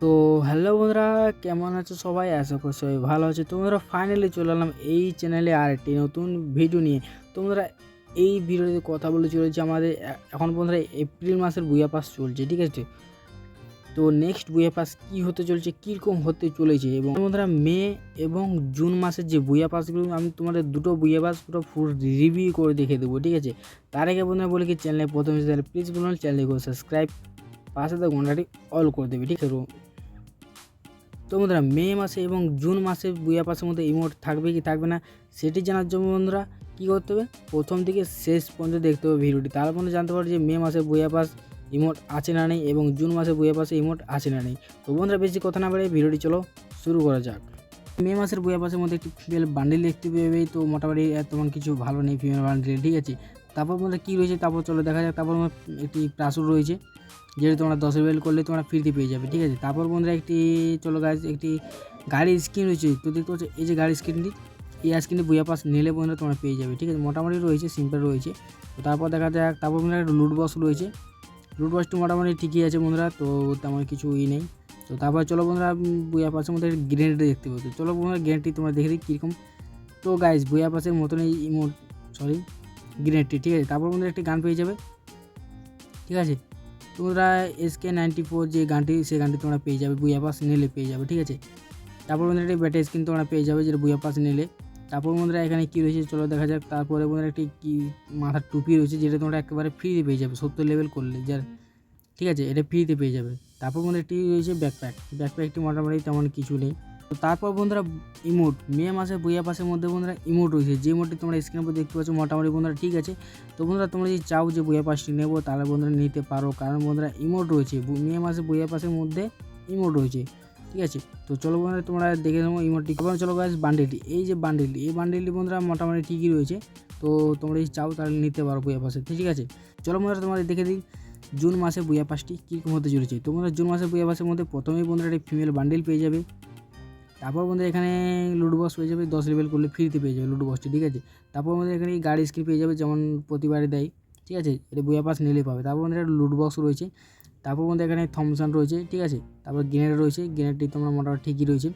তো হ্যালো বন্ধুরা, কেমন আছো সবাই? আশা করি সবাই ভালো আছে। তোমরা ফাইনালি চলে এলাম এই চ্যানেলে আর একটি নতুন ভিডিও নিয়ে। তোমরা এই ভিডিওতে কথা বলে চলেছে আমাদের এখন বন্ধুরা এপ্রিল মাসের বুয়া পাস চলছে, ঠিক আছে? তো নেক্সট বুয়া পাস কী হতে চলছে, কীরকম হতে চলেছে এবং বন্ধুরা মে এবং জুন মাসের যে বুয়া পাসগুলো আমি তোমাদের দুটো বুয়া পাস পুরো ফুল রিভিউ করে দেখে দেবো, ঠিক আছে? তার আগে বন্ধুরা বলি কি চ্যানেলে প্রথম তাহলে প্লিজ বলুন চ্যানেলকে সাবস্ক্রাইব পাশে তো ঘন্টাটি অল করে দেবে, ঠিক আছে? তো বন্ধুরা মে মাসে এবং জুন মাসে বুয়া পাসের মধ্যে ইমোট থাকবে কি থাকবে না, সেটি জানার জন্য বন্ধুরা কী করতে হবে? প্রথম থেকে শেষ পর্যন্ত দেখতে হবে ভিডিওটি। তার মধ্যে জানতে পারবে যে মে মাসে বুয়া পাস ইমোট আছে না নেই এবং জুন মাসে বুয়া পাশে ইমোট আছে না নেই। তো বন্ধুরা, বেশি কথা না বাড়িয়ে ভিডিওটি চলো শুরু করা যাক। মে মাসের বুয়া পাশের মধ্যে একটি ফিমেল বান্ডিল দেখতে পেবে তো মোটামুটি তেমন কিছু ভালো নেই ফিমেল বান্ডিল ঠিক আছে? তারপর বন্ধুরা, কী রয়েছে? তারপর চলো দেখা যাক। তারপর একটি প্রাসুর রয়েছে, যেটা তোমরা দশ লেভেল করলে তোমরা ফ্রিতে পেয়ে যাবে, ঠিক আছে? তারপর বন্ধুরা, একটি চলো গাছ একটি গাড়ির স্ক্রিন রয়েছে। তো দেখতে পাচ্ছ, এই যে গাড়ির স্ক্রিনটি এই স্ক্রিনটি বইয়া পাস নিলে বন্ধুরা তোমরা পেয়ে যাবে, ঠিক আছে? মোটামুটি রয়েছে সিম্পল রয়েছে। তো তারপর দেখা যাক। তারপর বন্ধুরা, একটা লুট বক্স রয়েছে। লুট বক্সটি মোটামুটি ঠিকই আছে বন্ধুরা তো তেমন কিছু ই নেই। তো তারপর চলো বন্ধুরা উম, বইয়া পাসের মধ্যে গ্রেনেড দেখতে পাচ্ছ চলো বন্ধুরা গ্রেনেডটি তোমরা দেখে দিই কীরকম। তো গাইজ বইয়া পাসের মতন এই ইমোট সরি গ্রেনেডটি ঠিক আছে? তারপর বন্ধুরা একটি গান পেয়ে যাবে। ঠিক আছে? তোমরা এসকে নাইনটি ফোর যে গানটি সেই গানটি তোমরা পেয়ে যাবে বুয়া পাস নিলে পেয়ে যাবে ঠিক আছে? তারপর বন্ধুরা একটি ব্যাটারি স্ক্রিন তোমরা পেয়ে যাবে যেটা বুয়া পাস নিলে। তারপর বন্ধুরা এখানে কী রয়েছে চলো দেখা যাক। তারপরে বন্ধুরা একটি কি মাথার টুপি রয়েছে যেটা তোমরা একেবারে ফ্রিতে পেয়ে যাবে, সত্তর লেভেল করলে, যার ঠিক আছে, এটা ফ্রিতে পেয়ে যাবে। তারপর বন্ধুরা একটি রয়েছে ব্যাকপ্যাক ব্যাকপ্যাকটি মোটামুটি তেমন কিছু নেই। তো তারপর বন্ধুরা ইমোট মে মাসে, বইয়া পাসের মধ্যে বন্ধুরা ইমোট রয়েছে। যে ইমোটটি তোমরা স্ক্রিনের উপর দেখতে পাচ্ছ, মোটামুটি বন্ধুরা ঠিক আছে। তো বন্ধুরা তোমরা যদি চাও যে বইয়া পাসটি নেব, তাহলে বন্ধুরা নিতে পারো। কারণ বন্ধুরা ইমোট রয়েছে মে মাসে বইয়া পাসের মধ্যে ইমোট রয়েছে। ঠিক আছে? তো চলো বন্ধুরা, তোমরা দেখে নেব ইমোটটি এবার চলো গাছ বান্ডেলটি। এই যে বান্ডেলটি, এই বান্ডেলটি বন্ধুরা মোটামুটি ঠিকই রয়েছে। তো তোমরা যদি চাও তাহলে নিতে পারো বইয়া পাশে, ঠিক আছে? চলো বন্ধুরা, তোমাদের দেখে দিই, জুন মাসে বইয়া পাসটি কীরকম হতে চলেছে। তোমরা জুন মাসে বইয়া পাসের মধ্যে প্রথমেই বন্ধুরা একটি ফিমেল বান্ডেল পেয়ে যাবে। তারপর বন্ধুরা এখানে লুডো বক্স পেয়ে যাবে, দশ লেভেল করলে ফ্রিতে পেয়ে যাবে লুডো বক্সটি ঠিক আছে? তারপর আমাদের এখানে গাড়ি স্ক্রিন পেয়ে যাবে, যেমন প্রতিবারে দেয়, ঠিক আছে? এটা বইয়া পাস নিলেই পাবে। তারপর আমাদের একটা লুড বক্স রয়েছে। তারপর আমাদের এখানে থমসন রয়েছে, ঠিক আছে? তারপর গ্রেনেড রয়েছে গ্রেনেডটি তোমরা মোটামুটি ঠিকই রয়েছে।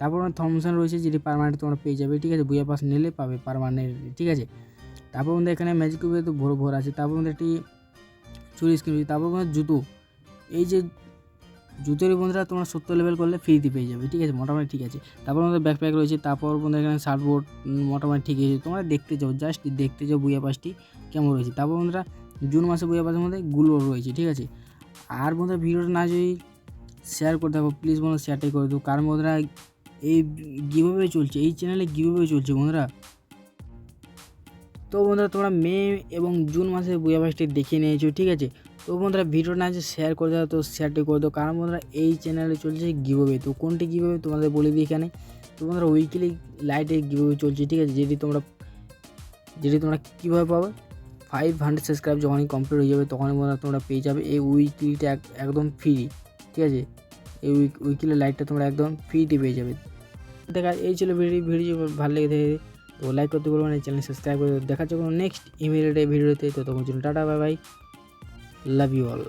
তারপর থমসন রয়েছে, যেটি পারমানেন্ট তোমরা পেয়ে যাবে, ঠিক আছে? বইয়া পাস নিলে পাবে পারমানেন্ট ঠিক আছে? তারপর আমাদের এখানে ম্যাজিক কিউবে তো ভোর ভোর আছে, তারপর আমাদের একটি চুরি স্ক্রিন রয়েছে, তারপর আমাদের জুতো। এই যে জুতোর বন্ধুরা, তোমরা সত্তর লেভেল করলে ফ্রিতে পেয়ে যাবে, ঠিক আছে? মোটামুটি ঠিক আছে। তারপর আমাদের ব্যাকপ্যাক রয়েছে, তারপর বন্ধুরা এখানে শার্টবোর্ড মোটামুটি ঠিক আছে তোমরা দেখতে যাও জাস্ট দেখতে যাও বুয়া পাসটি কেমন রয়েছে। তারপর বন্ধুরা, জুন মাসে বুয়া পাসের মধ্যে গুলো রয়েছে, ঠিক আছে? আর বন্ধুরা ভিডিওটা না যদি শেয়ার করে থাকো প্লিজ বন্ধুরা শেয়ারটাই করে দেবো কারণ বন্ধুরা, এই গিভাবে চলছে, এই চ্যানেলে গিভাবে চলছে বন্ধুরা। তো বন্ধুরা, তোমরা মে এবং জুন মাসে বুয়া পাসটি দেখিয়ে নিয়েছো, ঠিক আছে? তো বন্ধুরা, ভিডিওটা না যে শেয়ার করে দাও, তো শেয়ারটি করে দাও। কারণ বন্ধুরা, এই চ্যানেলে চলছে গিভওয়ে তো কোনটি গিভওয়ে তোমাদের বলে দিই এখানে। তো বন্ধুরা উইকলি লাইটে গিভওয়ে চলছে, ঠিক আছে? যেটি তোমরা যেটি তোমরা কীভাবে পাবে ফাইভ হান্ড্রেড সাবস্ক্রাইব যখনই কমপ্লিট হয়ে যাবে, তখনই তোমরা পেয়ে যাবে। এই উইকলিটা একদম ফ্রি ঠিক আছে? এই উইক উইকলি লাইটটা তোমরা একদম ফ্রিতে পেয়ে যাবে। দেখা, এই ছিল ভিডিও ভিডিও ভালো লেগে থাকে তো লাইক করতে বলব না চ্যানেল সাবস্ক্রাইব করে দেখা কোনো নেক্সট ইমেলটে ভিডিওতে তো তখন জন্য tata bye bye love you all